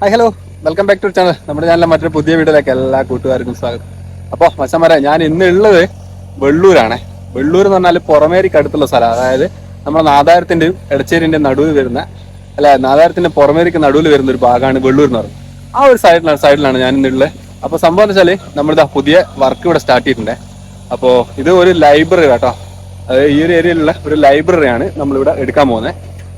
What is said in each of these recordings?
Hi hello welcome back to channel നമ്മുടെ ചാനലിലെ മറ്റൊരു പുതിയ വീഡിയോയിലേക്ക് എല്ലാ കൂട്ടുകാർക്കും സ്വാഗതം. അപ്പോൾ മച്ചന്മാരെ ഞാൻ ഇന്ന് ഉള്ളത് വെള്ളൂരാണ്. വെള്ളൂർ എന്ന് പറഞ്ഞാൽ പുറമേരിക്ക് അടുത്തുള്ള സ്ഥലം. അതായത് നമ്മുടെ നാദാരത്തിന്റെയും എടച്ചേരിന്റെയും നടുവിൽ വരുന്ന അല്ല നാദാരത്തിന്റെ പുറമേരിക്ക് നടുവിൽ വരുന്ന ഒരു ഭാഗമാണ് വെള്ളൂർ എന്ന് പറയുന്നത്. ആ ഒരു സൈഡിലാണ് സൈഡിലാണ് ഞാൻ ഇന്നുള്ളത്. അപ്പോൾ സംഭവം എന്ന് വെച്ചാൽ നമ്മളിതാ പുതിയ വർക്ക് ഇവിടെ സ്റ്റാർട്ട് ചെയ്തിട്ടുണ്ട്. അപ്പോൾ ഇത് ഒരു ലൈബ്രറി കേട്ടോ അതായത് ഈ ഒരു ഏരിയയിലുള്ള ഒരു ലൈബ്രറിയാണ് നമ്മളിവിടെ എടുക്കാൻ പോകുന്നത്.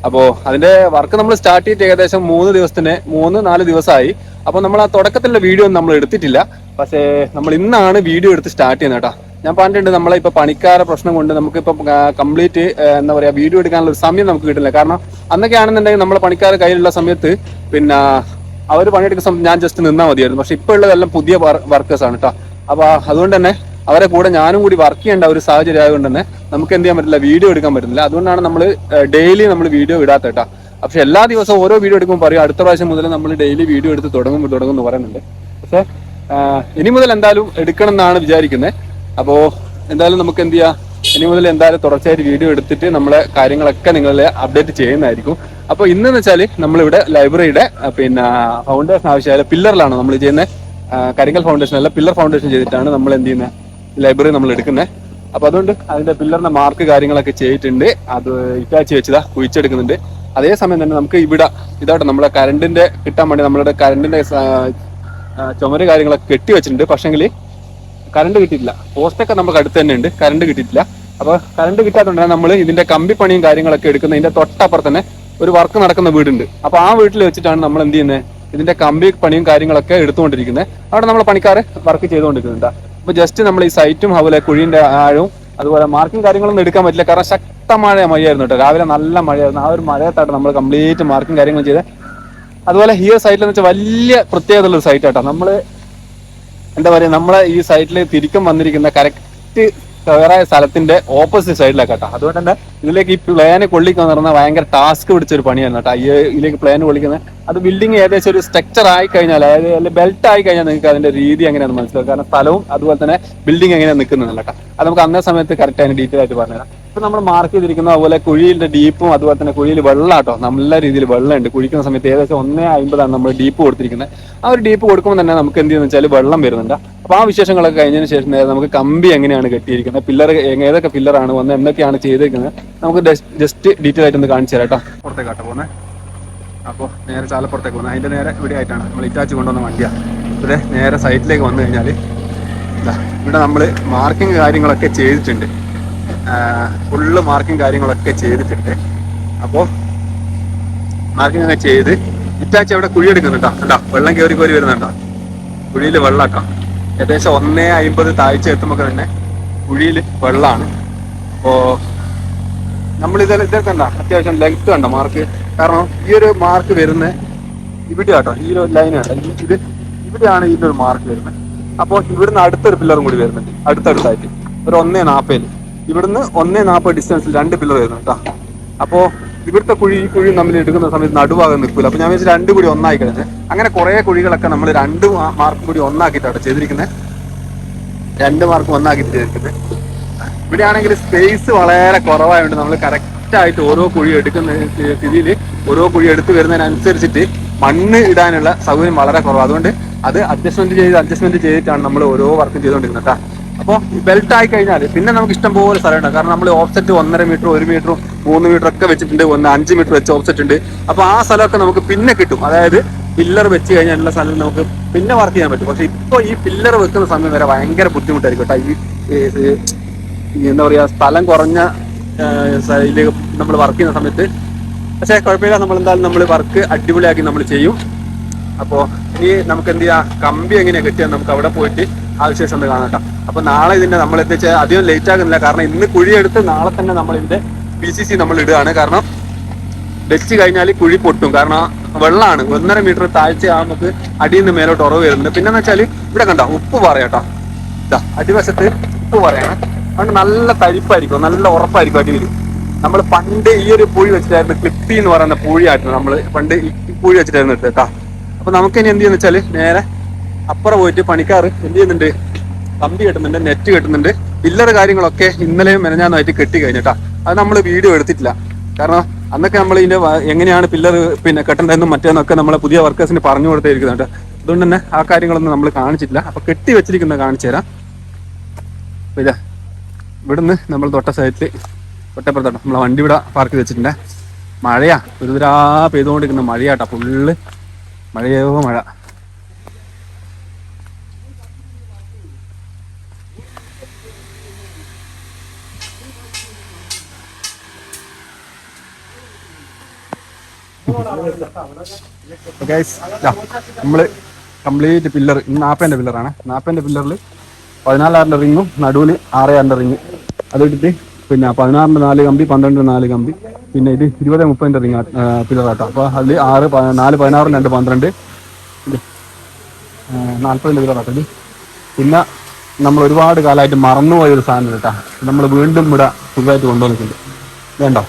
അപ്പോൾ അതിന്റെ വർക്ക് നമ്മൾ സ്റ്റാർട്ട് ചെയ്തിട്ട് ഏകദേശം മൂന്ന് ദിവസത്തിന് മൂന്ന് നാല് ദിവസമായി. അപ്പോൾ നമ്മൾ ആ തുടക്കത്തിലുള്ള വീഡിയോ ഒന്നും നമ്മൾ എടുത്തിട്ടില്ല. പക്ഷേ നമ്മൾ ഇന്നാണ് വീഡിയോ എടുത്ത് സ്റ്റാർട്ട് ചെയ്യുന്നത് കേട്ടോ. ഞാൻ പറഞ്ഞിട്ടുണ്ട് നമ്മളെ ഇപ്പൊ പണിക്കാരെ പ്രശ്നം കൊണ്ട് നമുക്ക് ഇപ്പൊ കംപ്ലീറ്റ് എന്താ പറയാ വീഡിയോ എടുക്കാനുള്ള ഒരു സമയം നമുക്ക് കിട്ടില്ല കാരണം അന്നൊക്കെ ആണെന്നുണ്ടെങ്കിൽ നമ്മളെ പണിക്കാർ കയ്യിലുള്ള സമയത്ത് പിന്നെ അവർ പണിയെടുക്കുന്ന സമയം ഞാൻ ജസ്റ്റ് നിന്നാൽ മതിയായിരുന്നു. പക്ഷെ ഇപ്പോൾ ഉള്ളതെല്ലാം പുതിയ വർക്കേഴ്സ് ആണ് കേട്ടോ. അപ്പൊ അതുകൊണ്ട് തന്നെ അവരെ കൂടെ ഞാനും കൂടി വർക്ക് ചെയ്യേണ്ട ഒരു സാഹചര്യം ആയതുകൊണ്ട് തന്നെ നമുക്ക് എന്ത് ചെയ്യാൻ പറ്റില്ല വീഡിയോ എടുക്കാൻ പറ്റുന്നില്ല. അതുകൊണ്ടാണ് നമ്മൾ ഡെയിലി നമ്മൾ വീഡിയോ ഇടാത്ത കേട്ടോ. പക്ഷെ എല്ലാ ദിവസവും ഓരോ വീഡിയോ എടുക്കുമ്പോൾ പറയും അടുത്ത പ്രാവശ്യം മുതൽ നമ്മൾ ഡെയിലി വീഡിയോ എടുത്ത് തുടങ്ങും തുടങ്ങും എന്ന് പറയുന്നുണ്ട്. പക്ഷെ ഇനി മുതൽ എന്തായാലും എടുക്കണം എന്നാണ് വിചാരിക്കുന്നത്. അപ്പോൾ എന്തായാലും നമുക്ക് എന്ത് ചെയ്യാം? ഇനി മുതൽ എന്തായാലും തുടർച്ചയായിട്ട് വീഡിയോ എടുത്തിട്ട് നമ്മളെ കാര്യങ്ങളൊക്കെ നിങ്ങളെ അപ്ഡേറ്റ് ചെയ്യുന്നതായിരിക്കും. അപ്പോൾ ഇന്നെന്ന് വെച്ചാൽ നമ്മളിവിടെ ലൈബ്രറിയുടെ പിന്നെ ഫൗണ്ടേഷൻ ആവശ്യമായ പില്ലറിലാണ് നമ്മൾ ചെയ്യുന്നത്. കരിങ്കൽ ഫൗണ്ടേഷൻ അല്ല പില്ലർ ഫൗണ്ടേഷൻ ചെയ്തിട്ടാണ് നമ്മൾ എന്ത് ചെയ്യുന്നത്? ലൈബ്രറി നമ്മൾ എടുക്കുന്നത് അപ്പൊ അതുകൊണ്ട് അതിന്റെ പില്ലറിന്റെ മാർക്ക് കാര്യങ്ങളൊക്കെ ചെയ്തിട്ടുണ്ട്. അത് ഇറ്റാച്ച് വെച്ചതാ കുഴിച്ചെടുക്കുന്നുണ്ട്. അതേസമയം തന്നെ നമുക്ക് ഇവിടെ ഇതായിട്ട് നമ്മുടെ കറണ്ടിന്റെ കിട്ടാൻ വേണ്ടി നമ്മളുടെ കറണ്ടിന്റെ ചുമര് കാര്യങ്ങളൊക്കെ കെട്ടി വെച്ചിട്ടുണ്ട്. പക്ഷെങ്കിൽ കറണ്ട് കിട്ടിയിട്ടില്ല. പോസ്റ്റൊക്കെ നമുക്ക് അടുത്ത് തന്നെ ഉണ്ട്. കറണ്ട് കിട്ടിയിട്ടില്ല. അപ്പൊ കറണ്ട് കിട്ടാത്തതുകൊണ്ടാണ് നമ്മൾ ഇതിന്റെ കമ്പി പണിയും കാര്യങ്ങളൊക്കെ എടുക്കുന്ന ഇതിന്റെ തൊട്ടപ്പുറത്ത് തന്നെ ഒരു വർക്ക് നടക്കുന്ന വീടുണ്ട്. അപ്പൊ ആ വീട്ടിൽ വെച്ചിട്ടാണ് നമ്മൾ എന്ത് ചെയ്യുന്നത് ഇതിന്റെ കമ്പി പണിയും കാര്യങ്ങളൊക്കെ എടുത്തുകൊണ്ടിരിക്കുന്നത്. അവിടെ നമ്മൾ പണിക്കാർ വർക്ക് ചെയ്തുകൊണ്ടിരിക്കുന്നുണ്ട്. അപ്പൊ ജസ്റ്റ് നമ്മൾ ഈ സൈറ്റും അതുപോലെ കുഴിന്റെ ആഴവും അതുപോലെ മാർക്കും കാര്യങ്ങളൊന്നും എടുക്കാൻ പറ്റില്ല. കാരണം ശക്തമായ മഴയായിരുന്നു കേട്ടോ. രാവിലെ നല്ല മഴയായിരുന്നു. ആ ഒരു മഴയത്തായിട്ട് നമ്മൾ കംപ്ലീറ്റ് മാർക്കും കാര്യങ്ങളും ചെയ്ത്. അതുപോലെ ഈ സൈറ്റിൽ എന്ന് വെച്ചാൽ വലിയ പ്രത്യേകത ഉള്ള ഒരു സൈറ്റ് ആട്ടോ. നമ്മൾ എന്താ പറയാ നമ്മളെ ഈ സൈറ്റിൽ തിരിക്കും വന്നിരിക്കുന്ന കറക്റ്റ് കയറായ സ്ഥലത്തിന്റെ ഓപ്പോസിറ്റ് സൈഡിലേക്കാട്ടോ അതുകൊണ്ട് തന്നെ ഇതിലേക്ക് ഈ പ്ലാന് കൊള്ളിക്കാൻ പറഞ്ഞാൽ ഭയങ്കര ടാസ്ക് പിടിച്ച പണിയാണ് കേട്ടോ. ഈ ഇതിലേക്ക് പ്ലാൻ കൊള്ളിക്കുന്നത് അത് ബിൽഡിംഗ് ഏകദേശം ഒരു സ്ട്രക്ചർ ആയി കഴിഞ്ഞാൽ അതായത് അല്ലെങ്കിൽ ബെൽറ്റ് ആയി കഴിഞ്ഞാൽ നിങ്ങൾക്ക് അതിന്റെ രീതി എങ്ങനെയാണെന്ന് മനസ്സിലാക്കുക കാരണം സ്ഥലവും അതുപോലെ തന്നെ ബിൽഡിംഗ് എങ്ങനെയാണ് നിൽക്കുന്നത് കേട്ടോ. അത് നമുക്ക് അന്നേ സമയത്ത് കറക്റ്റ് അതിന് ഡീറ്റെയിൽ ആയിട്ട് പറഞ്ഞുതരാം. ഇപ്പൊ നമ്മൾ മാർക്ക് ചെയ്തിരിക്കുന്ന അതുപോലെ കുഴിയുടെ ഡീപ്പും അതുപോലെ തന്നെ കുഴിയിൽ വെള്ളാട്ടോ. നല്ല രീതിയിൽ വെള്ളമുണ്ട്. കുഴിക്കുന്ന സമയത്ത് ഏകദേശം ഒന്നേ അമ്പതാണ് നമ്മൾ ഡീപ്പ് കൊടുത്തിരിക്കുന്നത്. ആ ഒരു ഡീപ്പ് കൊടുക്കുമ്പോൾ തന്നെ നമുക്ക് എന്ത് ചെയ്യുന്ന വെച്ചാൽ വെള്ളം വരുന്നുണ്ട്. അപ്പൊ ആ വിശേഷങ്ങളൊക്കെ കഴിഞ്ഞതിന് ശേഷം നമുക്ക് കമ്പി എങ്ങനെയാണ് കെട്ടിയിരിക്കുന്നത് പില്ലർ ഏതൊക്കെ പില്ലറാണ് വന്ന് എന്തൊക്കെയാണ് ചെയ്തിരിക്കുന്നത് നമുക്ക് ജസ്റ്റ് ഡീറ്റെയിൽ ആയിട്ട് ഒന്ന് കാണിച്ചു തരാം കേട്ടോ. പുറത്തേക്കാട്ടോ പോകുന്നത് അപ്പോൾ നേരെ ചാലപ്പുറത്തേക്ക് പോകുന്നത് അതിന്റെ നേരെ ഇവിടെ ആയിട്ടാണ് നമ്മൾ ഇറ്റാച്ച് കൊണ്ടുവന്ന വണ്ടിയാണ് ഇവിടെ നേരെ സൈറ്റിലേക്ക് വന്നു കഴിഞ്ഞാൽ ഇവിടെ നമ്മൾ മാർക്കിംഗ് കാര്യങ്ങളൊക്കെ ചെയ്തിട്ടുണ്ട്. ഫുള്ള് മാർക്കിംഗ് കാര്യങ്ങളൊക്കെ ചെയ്തിട്ടുണ്ട്. അപ്പോൾ മാർക്കിംഗ് ഒക്കെ ചെയ്ത് ഇറ്റാച്ച് അവിടെ കുഴി എടുക്കുന്നുണ്ടോ കണ്ടോ? വെള്ളം കയറി കോരി വരുന്നുണ്ടോ? കുഴിയിൽ വെള്ളാക്കാം. ഏകദേശം ഒന്നേ അമ്പത് താഴ്ച എത്തുമ്പോൾ തന്നെ കുഴിയിൽ വെള്ളമാണ് അപ്പോ നമ്മൾ ഇത് ഇതൊക്കെ കണ്ട? അത്യാവശ്യം ലെങ്ത് കണ്ട മാർക്ക് കാരണം ഈ ഒരു മാർക്ക് വരുന്ന ഇവിടെ ആട്ടോ ഈ ഒരു ലൈൻ ആട്ടോ. ഇത് ഇവിടെയാണ് ഇതിന്റെ ഒരു മാർക്ക് വരുന്നത്. അപ്പോൾ ഇവിടുന്ന് അടുത്തൊരു പില്ലറും കൂടി വരുന്നുണ്ട്. അടുത്തടുത്തായിട്ട്. ഒരു ഒന്നേ നാപ്പതിൽ ഇവിടുന്ന് ഒന്നേ നാൽപ്പത് ഡിസ്റ്റൻസിൽ രണ്ട് പില്ലർ വരുന്നു കേട്ടോ അപ്പോ ഇവിടുത്തെ കുഴി ഈ കുഴി നമ്മൾ എടുക്കുന്ന സമയത്ത് നടുവാകെ നിൽക്കില്ല അപ്പൊ ഞാൻ വെച്ചാൽ രണ്ട് കൂടി ഒന്നായി കഴിഞ്ഞത് അങ്ങനെ കുറെ കുഴികളൊക്കെ നമ്മൾ രണ്ട് മാർക്കും കൂടി ഒന്നാക്കിയിട്ടാണ് ചെയ്തിരിക്കുന്നത് രണ്ട് മാർക്ക് ഒന്നാക്കിയിട്ട് ചെയ്തിരിക്കുന്നത് ഇവിടെ ആണെങ്കിൽ സ്പേസ് വളരെ കുറവായതുകൊണ്ട് നമ്മൾ കറക്റ്റ് ആയിട്ട് ഓരോ കുഴി എടുക്കുന്ന സ്ഥിതിയിൽ ഓരോ കുഴി എടുത്തു വരുന്നതിനനുസരിച്ചിട്ട് മണ്ണ് ഇടാനുള്ള സൗകര്യം വളരെ കുറവാണ് അതുകൊണ്ട് അത് അഡ്ജസ്റ്റ്മെന്റ് ചെയ്ത് അഡ്ജസ്റ്റ്മെന്റ് ചെയ്തിട്ടാണ് നമ്മൾ ഓരോ വർക്കും ചെയ്തുകൊണ്ടിരുന്നത് കേട്ടോ അപ്പോൾ ബെൽറ്റ് ആയി കഴിഞ്ഞാൽ പിന്നെ നമുക്ക് ഇഷ്ടം പോലെ സ്ഥലമുണ്ട്. കാരണം നമ്മൾ ഓഫ്സെറ്റ് ഒന്നര മീറ്റർ ഒരു മീറ്ററും മൂന്ന് മീറ്റർ ഒക്കെ വെച്ചിട്ടുണ്ട്. ഒന്ന് അഞ്ച് മീറ്റർ വെച്ച് ഓഫ്സെറ്റ് ഉണ്ട്. അപ്പോൾ ആ സ്ഥലമൊക്കെ നമുക്ക് പിന്നെ കിട്ടും. അതായത് പില്ലർ വെച്ച് കഴിഞ്ഞാലുള്ള സ്ഥലം നമുക്ക് പിന്നെ വർക്ക് ചെയ്യാൻ പറ്റും. പക്ഷെ ഇപ്പോൾ ഈ പില്ലർ വെക്കുന്ന സമയം വരെ ഭയങ്കര ബുദ്ധിമുട്ടായിരിക്കും കേട്ടോ. ഈ എന്താ പറയുക സ്ഥലം കുറഞ്ഞ നമ്മൾ വർക്ക് ചെയ്യുന്ന സമയത്ത്. പക്ഷേ കുഴപ്പമില്ല. നമ്മൾ എന്തായാലും നമ്മൾ വർക്ക് അടിപൊളിയാക്കി നമ്മൾ ചെയ്യും. അപ്പോൾ ഇനി നമുക്ക് എന്ത് ചെയ്യാം? കമ്പി എങ്ങനെയാ കിട്ടിയാൽ നമുക്ക് അവിടെ പോയിട്ട് ആ ഉണ്ട് ഒന്ന് കാണാം കേട്ടോ. അപ്പൊ നാളെ ഇതിന്റെ നമ്മൾ എത്തിച്ച് അധികം ലേറ്റ് ആകുന്നില്ല. കാരണം ഇന്ന് കുഴിയെടുത്ത് നാളെ തന്നെ നമ്മൾ ഇതിന്റെ പി സി സി നമ്മൾ ഇടുകയാണ്. കാരണം വെച്ച് കഴിഞ്ഞാൽ കുഴി പൊട്ടും. കാരണം വെള്ളമാണ്. ഒന്നര മീറ്റർ താഴ്ച നമുക്ക് അടിയിൽ നിന്ന് മേലോട്ട് ഉറവ് വരുന്നുണ്ട്. പിന്നെ വെച്ചാൽ ഇവിടെ കണ്ടോ? ഉപ്പ് പറയാട്ടോ ഇതാ അടിവശത്ത് ഉപ്പ് പറയണം. അതുകൊണ്ട് നല്ല തരിപ്പായിരിക്കും. നല്ല ഉറപ്പായിരിക്കും അടിയിൽ. നമ്മൾ പണ്ട് ഈ ഒരു പൂഴി വെച്ചിട്ടായിരുന്നു ക്ലിപ്പി എന്ന് പറയുന്ന പൂഴിയായിരുന്നു നമ്മൾ പണ്ട് ഈ പൂഴി വെച്ചിട്ടായിരുന്നു ഇട്ട് കേട്ടോ. അപ്പൊ നമുക്ക് ഇനി എന്ത് ചെയ്യുന്ന വെച്ചാൽ നേരെ അപ്പുറം പോയിട്ട് പണിക്കാർ എന്ത് ചെയ്യുന്നുണ്ട്? കമ്പി കെട്ടുന്നുണ്ട് നെറ്റ് കെട്ടുന്നുണ്ട്. പില്ലർ കാര്യങ്ങളൊക്കെ ഇന്നലെയും മെനഞ്ഞാന്നായിട്ട് കെട്ടി കഴിഞ്ഞിട്ടാ അത് നമ്മൾ വീഡിയോ എടുത്തിട്ടില്ല. കാരണം അന്നൊക്കെ നമ്മൾ ഇതിന്റെ എങ്ങനെയാണ് പില്ലർ പിന്നെ കെട്ടേണ്ടതെന്നും മറ്റേന്നൊക്കെ നമ്മളെ പുതിയ വർക്കേഴ്സിന് പറഞ്ഞു കൊടുത്തിരിക്കുന്നുണ്ട്. അതുകൊണ്ട് തന്നെ ആ കാര്യങ്ങളൊന്നും നമ്മൾ കാണിച്ചിട്ടില്ല. അപ്പൊ കെട്ടി വെച്ചിരിക്കുന്നത് കാണിച്ചു തരാം. ഇതാ ഇവിടുന്ന് നമ്മൾ തൊട്ട സൈഡിൽ തൊട്ടപ്പുറത്തോട്ട് നമ്മളെ വണ്ടി ഇവിടെ പാർക്ക് വെച്ചിട്ടുണ്ട്. മഴയാ. ഒരു തരാ പെയ്തുകൊണ്ടിരിക്കുന്ന മഴയാട്ടാ ഫുള്ള് മഴയോ മഴ. ഗൈസ് നമ്മൾ കംപ്ലീറ്റ് പില്ലർ നാപ്പേന്റെ പില്ലറാണ് നാപ്പേന്റെ പില്ലറിൽ പതിനാലാറിന്റെ റിങ്ങും നടുവിൽ ആറേയാറിന്റെ റിങ് അതിട്ടിട്ട് പിന്നെ പതിനാറിന്റെ നാല് കമ്പി പന്ത്രണ്ടിന് നാല് കമ്പി. പിന്നെ ഇത് ഇരുപത് മുപ്പതിന്റെ റിങ് പില്ലറാട്ടോ അപ്പൊ അതിൽ ആറ് നാല് പതിനാറ് രണ്ട് പന്ത്രണ്ട്. ഇത് നാൽപ്പതിന്റെ പില്ലറാട്ടോ ഇത്. പിന്നെ നമ്മൾ ഒരുപാട് കാലമായിട്ട് മറന്നുപോയ ഒരു സാധനം കേട്ടാ നമ്മൾ വീണ്ടും ഇവിടെ പുതുതായിട്ട് കൊണ്ടുവന്നിട്ടുണ്ട്. വേണ്ടോ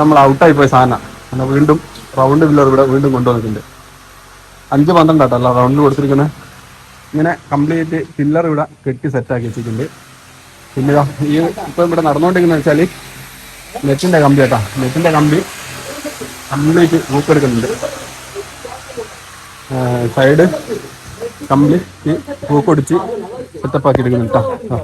നമ്മൾ ഔട്ടായി പോയ സാധനം. നമ്മൾ വീണ്ടും റൗണ്ട് പില്ലർ ഇവിടെ വീണ്ടും കൊണ്ടുവന്നിട്ടുണ്ട്. അഞ്ച് പന്ത്രണ്ടാട്ടോ അല്ല റൗണ്ട് കൊടുത്തിരിക്കുന്നത് ഇങ്ങനെ കംപ്ലീറ്റ് പില്ലർ ഇവിടെ കെട്ടി സെറ്റാക്കി വെച്ചിട്ടുണ്ട്. പിന്നെ ഈ ഇപ്പം ഇവിടെ നടന്നുകൊണ്ടിരിക്കുന്നത് വെച്ചാൽ നെറ്റിന്റെ കമ്പി കേട്ടോ. നെറ്റിന്റെ കമ്പി കംപ്ലീറ്റ് പൂക്കെടുക്കുന്നുണ്ട് സൈഡ് കംപ്ലീറ്റ് പൂക്കൊടിച്ച് സെറ്റപ്പ് ആക്കി എടുക്കുന്നുണ്ട് കേട്ടോ.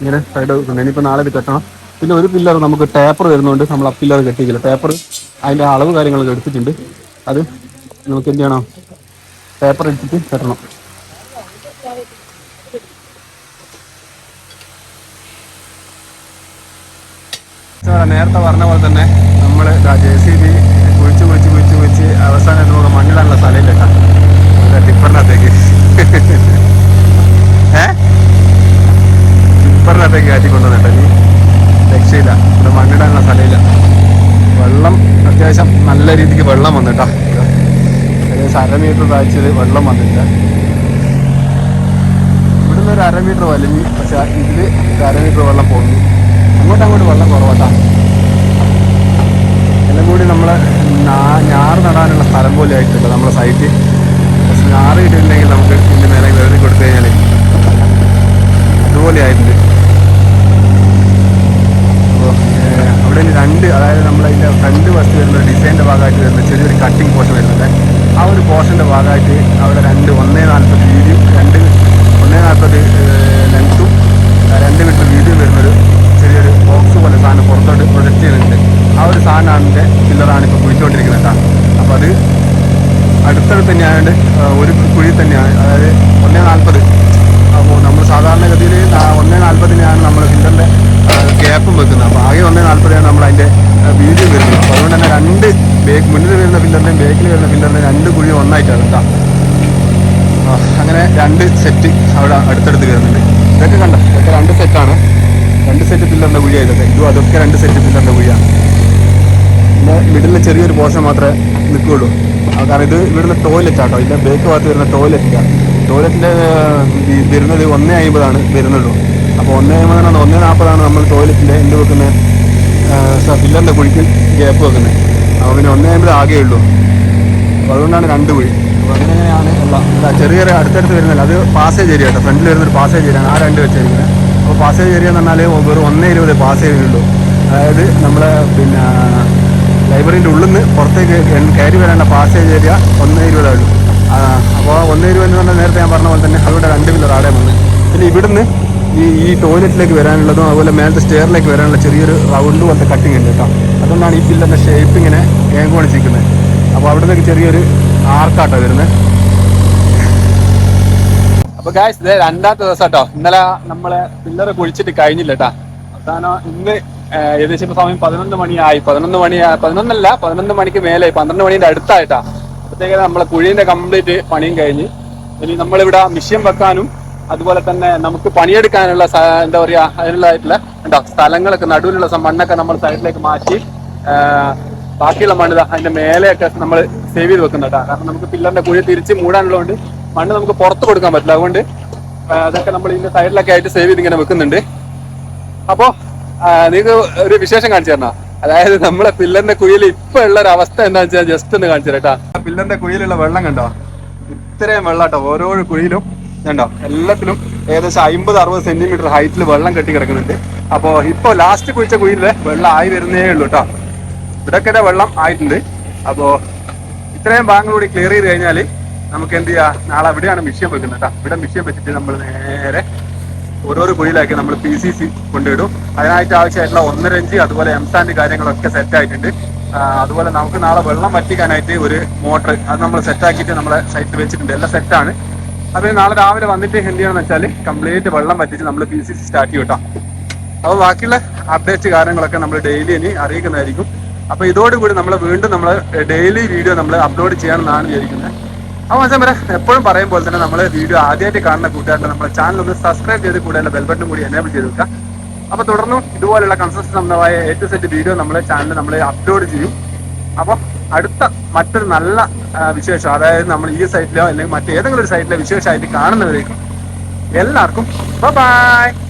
ഇങ്ങനെ സൈഡ് ഇനിയിപ്പോൾ നാളെ കെട്ടണം. പിന്നെ ഒരു പില്ലർ നമുക്ക് ടേപ്പർ വരുന്നുണ്ട് നമ്മൾ ആ പില്ലർ കെട്ടിക്കില്ല ടേപ്പർ അതിന്റെ അളവ് കാര്യങ്ങളൊക്കെ എടുത്തിട്ടുണ്ട്. അത് നമുക്ക് എന്ത് ചെയ്യണം? പേപ്പർ എടുത്തിട്ട് കെട്ടണം. നേരത്തെ പറഞ്ഞ പോലെ തന്നെ നമ്മൾ ജെ സി ബി കുഴിച്ച് കുഴിച്ച് കുഴിച്ച് കുഴിച്ച് അവസാനം നമുക്ക് മണ്ണിടാനുള്ള സ്ഥലമില്ല ടിപ്പറിനകത്തേക്ക് ഏ ടിപ്പറിനകത്തേക്ക് കയറ്റി കൊണ്ടുവന്നിട്ട് നീ രക്ഷയില്ല ഇവിടെ മണ്ണിടാനുള്ള സ്ഥലമില്ല വെള്ളം അത്യാവശ്യം നല്ല രീതിക്ക് വെള്ളം വന്നിട്ടാ. ഏകദേശം അര മീറ്റർ താഴ്ചയിൽ വെള്ളം വന്നില്ല. ഇവിടുന്ന് ഒരു അര മീറ്റർ വലിഞ്ഞ്. പക്ഷെ ഇതിൽ ഒരു അര മീറ്റർ വെള്ളം പോകുന്നു അങ്ങോട്ട് അങ്ങോട്ട് വെള്ളം കുറവാട്ടാ. എല്ലാം കൂടി നമ്മൾ ഞാറ് നടാനുള്ള സ്ഥലം പോലെ ആയിട്ടില്ല നമ്മളെ സൈറ്റ്. പക്ഷെ ഞാറ് കിട്ടിയിട്ടുണ്ടെങ്കിൽ നമുക്ക് ഇതിന്റെ മേലെ വെറുതെ കൊടുത്തു കഴിഞ്ഞാൽ ഇതുപോലെ ആയിട്ടുണ്ട് അപ്പോൾ അവിടെ രണ്ട് അതായത് നമ്മളതിന്റെ ഫ്രണ്ട് വസ്തു വരുന്ന ഡിസൈന്റെ ഭാഗമായിട്ട് വരുന്ന ചെറിയൊരു കട്ടിങ് പോർഷൻ വരുന്നുണ്ട്. ആ ഒരു പോർഷന്റെ ഭാഗമായിട്ട് അവിടെ രണ്ട് ഒന്നേ നാൽപ്പത് വീതിയും രണ്ട് ഒന്നേ നാൽപ്പത് ലെങ്ത്തും രണ്ട് മീറ്റർ വീതിയും വരുന്നൊരു ചെറിയൊരു ബോക്സ് പോലെ സാധനം പുറത്തോട്ട് പ്രൊജക്റ്റ് ചെയ്യുന്നുണ്ട്. ആ ഒരു സാധനമാണ് എന്റെ പില്ലറാണ് ഇപ്പോൾ കുഴിച്ചുകൊണ്ടിരിക്കുന്നത് കേട്ടോ. അപ്പോൾ അത് അടുത്തടുത്ത് തന്നെയായതുകൊണ്ട് ഒരു കുഴി തന്നെയാണ്. അതായത് ഒന്നേ നാൽപ്പത് അപ്പോൾ നമ്മൾ സാധാരണഗതിയിൽ ഒന്നേ നാൽപ്പതിനാണ് നമ്മൾ ഫില്ലറിന്റെ ഗ്യാപ്പും വെക്കുന്നത് അപ്പോൾ ആകെ ഒന്നേ നാൽപ്പതാണ് നമ്മൾ അതിന്റെ വീതിയും വരുന്നത്. അപ്പോൾ അതുകൊണ്ട് തന്നെ രണ്ട് ബേക്ക് മുന്നിൽ വരുന്ന ഫില്ലറിന്റെയും ബേക്കിൽ വരുന്ന പില്ലറിന്റെയും രണ്ട് കുഴി ഒന്നായിട്ടാണ് കേട്ടോ. അങ്ങനെ രണ്ട് സെറ്റ് അവിടെ അടുത്തടുത്ത് കയറുന്നുണ്ട്. ഇതൊക്കെ കണ്ട? ഇതൊക്കെ രണ്ട് സെറ്റാണ്. രണ്ട് സെറ്റ് പില്ലറിന്റെ കുഴിയാണ് ഇതും അതൊക്കെ രണ്ട് സെറ്റ് പില്ലറിന്റെ കുഴിയാണ്. പിന്നെ മിഡിലിൽ ചെറിയൊരു പോർഷൻ മാത്രമേ നിൽക്കുകയുള്ളൂ. കാരണം ഇത് ഇവിടുന്ന് ടോയ്ലറ്റ് ആട്ടോ ഇതിന്റെ ബേക്ക് ഭാഗത്ത് വരുന്ന ടോയ്ലറ്റ് ടോയ്ലറ്റിന്റെ വരുന്നത് ഒന്നേ അമ്പതാണ് വരുന്നുള്ളൂ. അപ്പോൾ ഒന്നേ അമ്പതാണ് ഒന്നേ നാൽപ്പതാണ് നമ്മൾ ടോയ്ലറ്റിന്റെ എന്ത് വെക്കുന്നത്? പില്ലറിന്റെ കുഴിക്ക് ഗ്യാപ്പ് വെക്കുന്നത് അപ്പോൾ പിന്നെ ഒന്നേ അമ്പത് ആകെ ഉള്ളൂ. അപ്പോൾ അതുകൊണ്ടാണ് രണ്ട് കുഴി. അപ്പോൾ അങ്ങനെയാണ് ഉള്ള ചെറിയ ചെറിയ അടുത്തടുത്ത് വരുന്നില്ല അത് പാസേജ് ഏരിയ കേട്ടോ. ഫ്രണ്ടിൽ വരുന്നൊരു പാസേജ് ഏരിയ ആ രണ്ട് വെച്ചിരിക്കുന്നത് അപ്പോൾ പാസേജ് ഏരിയ എന്ന് പറഞ്ഞാൽ വെറും ഒന്നേ ഇരുപത് പാസേജ് ഉള്ളൂ. അതായത് നമ്മളെ പിന്നെ ലൈബ്രറിന്റെ ഉള്ളിൽ നിന്ന് പുറത്തേക്ക് കയറി വരേണ്ട പാസേജ് ഏരിയ ഒന്നേ ഇരുപതേ ഉള്ളൂ. അപ്പോൾ ഒന്നേ ഇരുപത് എന്ന് പറഞ്ഞാൽ നേരത്തെ ഞാൻ പറഞ്ഞ പോലെ തന്നെ അവിടെ രണ്ട് പില്ലർ ആടെ വന്ന്. പിന്നെ ഇവിടുന്ന് ഈ ഈ ടോയ്ലറ്റിലേക്ക് വരാനുള്ളതും അതുപോലെ മേലത്തെ സ്റ്റെയറിലേക്ക് വരാനുള്ള ചെറിയൊരു റൗണ്ട് പോലത്തെ കട്ടിങ് ഉണ്ട് കേട്ടോ. അതുകൊണ്ടാണ് ഈ പില്ലറിന്റെ ഷേപ്പ് ഇങ്ങനെ ഏങ്കോണിച്ചിരിക്കുന്നത് അപ്പോൾ അവിടെ നിന്നൊക്കെ ചെറിയൊരു ആർക്കാട്ടോ വരുന്നത് അപ്പോൾ ഗായ്സ് ഇത് രണ്ടാമത്തെ ദിവസം കേട്ടോ. ഇന്നലെ നമ്മളെ പില്ലറ് കുഴിച്ചിട്ട് കഴിഞ്ഞില്ല കേട്ടോ. അവസാനം ഇന്ന് ഏകദേശം ഇപ്പോൾ സമയം പതിനൊന്ന് മണിയായി. പതിനൊന്ന് മണി പതിനൊന്നല്ല പതിനൊന്ന് മണിക്ക് മേലെ പന്ത്രണ്ട് മണിന്റെ അടുത്തായിട്ടാ. അപ്പോഴത്തേക്ക് നമ്മളെ കുഴീന്റെ കംപ്ലീറ്റ് പണിയും കഴിഞ്ഞ്. ഇനി നമ്മളിവിടെ മിഷ്യൻ വെക്കാനും അതുപോലെ തന്നെ നമുക്ക് പണിയെടുക്കാനുള്ള എന്താ പറയാ അതിനുള്ളതായിട്ടുള്ള എന്താ സ്ഥലങ്ങളൊക്കെ നടുവിലുള്ള മണ്ണൊക്കെ നമ്മൾ സൈഡിലേക്ക് മാറ്റി ബാക്കിയുള്ള മണ്ണ് അതിന്റെ മേലെയൊക്കെ നമ്മൾ സേവ് ചെയ്ത് വെക്കുന്നുണ്ട് കാരണം നമുക്ക് പില്ലറിന്റെ കുഴി തിരിച്ച് മൂടാനുള്ളതുകൊണ്ട് മണ്ണ് നമുക്ക് പുറത്ത് കൊടുക്കാൻ പറ്റില്ല. അതുകൊണ്ട് അതൊക്കെ നമ്മൾ ഇതിന്റെ സൈഡിലൊക്കെ ആയിട്ട് സേവ് ചെയ്ത് ഇങ്ങനെ വെക്കുന്നുണ്ട്. അപ്പോ നിങ്ങൾക്ക് ഒരു വിശേഷം കാണിച്ചു തരണോ? അതായത് നമ്മളെ പില്ലറിന്റെ കുഴിയിൽ ഇപ്പൊ ഉള്ള ഒരു അവസ്ഥ എന്താ വെച്ചാൽ ജസ്റ്റ് ഒന്ന് കാണിച്ചു തരട്ടാ പില്ലറിന്റെ കുഴിയിലുള്ള വെള്ളം കണ്ടോ? ഇത്രയും വെള്ളം ഓരോ കുഴിയിലും. കണ്ടോ? എല്ലാത്തിലും ഏകദേശം അമ്പത് അറുപത് സെന്റിമീറ്റർ ഹൈറ്റിൽ വെള്ളം കെട്ടി കിടക്കുന്നുണ്ട്. അപ്പോ ഇപ്പൊ ലാസ്റ്റ് കുഴിച്ച കുഴിയിൽ വെള്ളം ആയി വരുന്നേ ഉള്ളൂ കേട്ടോ ഇവിടൊക്കെ വെള്ളം ആയിട്ടുണ്ട്. അപ്പോ ഇത്രയും ഭാഗങ്ങൾ കൂടി ക്ലിയർ ചെയ്ത് കഴിഞ്ഞാൽ നമുക്ക് എന്ത് ചെയ്യാം? നാളെ അവിടെയാണ് മിഷ്യൻ വെക്കുന്നത് കേട്ടോ ഇവിടെ മിഷ്യൻ വെച്ചിട്ട് നമ്മൾ നേരെ ഓരോരോ കുഴിയിലാക്കി നമ്മൾ പി സി സി കൊണ്ടുവിടും. അതിനായിട്ട് ആവശ്യമായിട്ടുള്ള ഒന്നര അതുപോലെ അതുപോലെ എംസാൻഡ് കാര്യങ്ങളൊക്കെ സെറ്റ് ആയിട്ടുണ്ട്. അതുപോലെ നമുക്ക് നാളെ വെള്ളം വറ്റിക്കാനായിട്ട് ഒരു മോട്ടർ അത് നമ്മൾ സെറ്റ് ആക്കിയിട്ട് നമ്മളെ സൈറ്റിൽ വെച്ചിട്ടുണ്ട്. എല്ലാം സെറ്റാണ് അത് നാളെ രാവിലെ വന്നിട്ട് എന്ത് ചെയ്യണമെന്ന് വെച്ചാൽ കംപ്ലീറ്റ് വെള്ളം വറ്റിച്ച് നമ്മൾ പി സി സി സ്റ്റാർട്ട് ചെയ്യും കേട്ടോ അപ്പോൾ ബാക്കിയുള്ള അപ്ഡേറ്റ് കാര്യങ്ങളൊക്കെ നമ്മൾ ഡെയിലി ഇനി അറിയിക്കുന്നതായിരിക്കും. അപ്പോൾ ഇതോടുകൂടി നമ്മൾ വീണ്ടും നമ്മൾ ഡെയിലി വീഡിയോ നമ്മൾ അപ്ലോഡ് ചെയ്യണമെന്നാണ് വിചാരിക്കുന്നത്. അപ്പോൾ മച്ചാൻ വരെ. എപ്പോഴും പറയും പോലെ തന്നെ നമ്മൾ വീഡിയോ ആദ്യമായിട്ട് കാണുന്ന കൂട്ടുകാരുടെ നമ്മുടെ ചാനൽ ഒന്ന് സബ്സ്ക്രൈബ് ചെയ്ത് കൂടെ ബെൽ ബട്ടൺ കൂടി എനേബിൾ ചെയ്ത് വെക്കുക. അപ്പോൾ തുടർന്നും ഇതുപോലുള്ള കൺസസ്റ്റ് സംബന്ധമായ ഏറ്റവും സെറ്റ് വീഡിയോ നമ്മളെ ചാനൽ നമ്മൾ അപ്ലോഡ് ചെയ്യും. അപ്പോൾ അടുത്ത മറ്റൊരു നല്ല വിശേഷം അതായത് നമ്മൾ ഈ സൈറ്റിലോ അല്ലെങ്കിൽ മറ്റേതെങ്കിലും ഒരു സൈറ്റിലെ വിശേഷമായിട്ട് കാണുന്നവരേക്കും എല്ലാവർക്കും ബൈ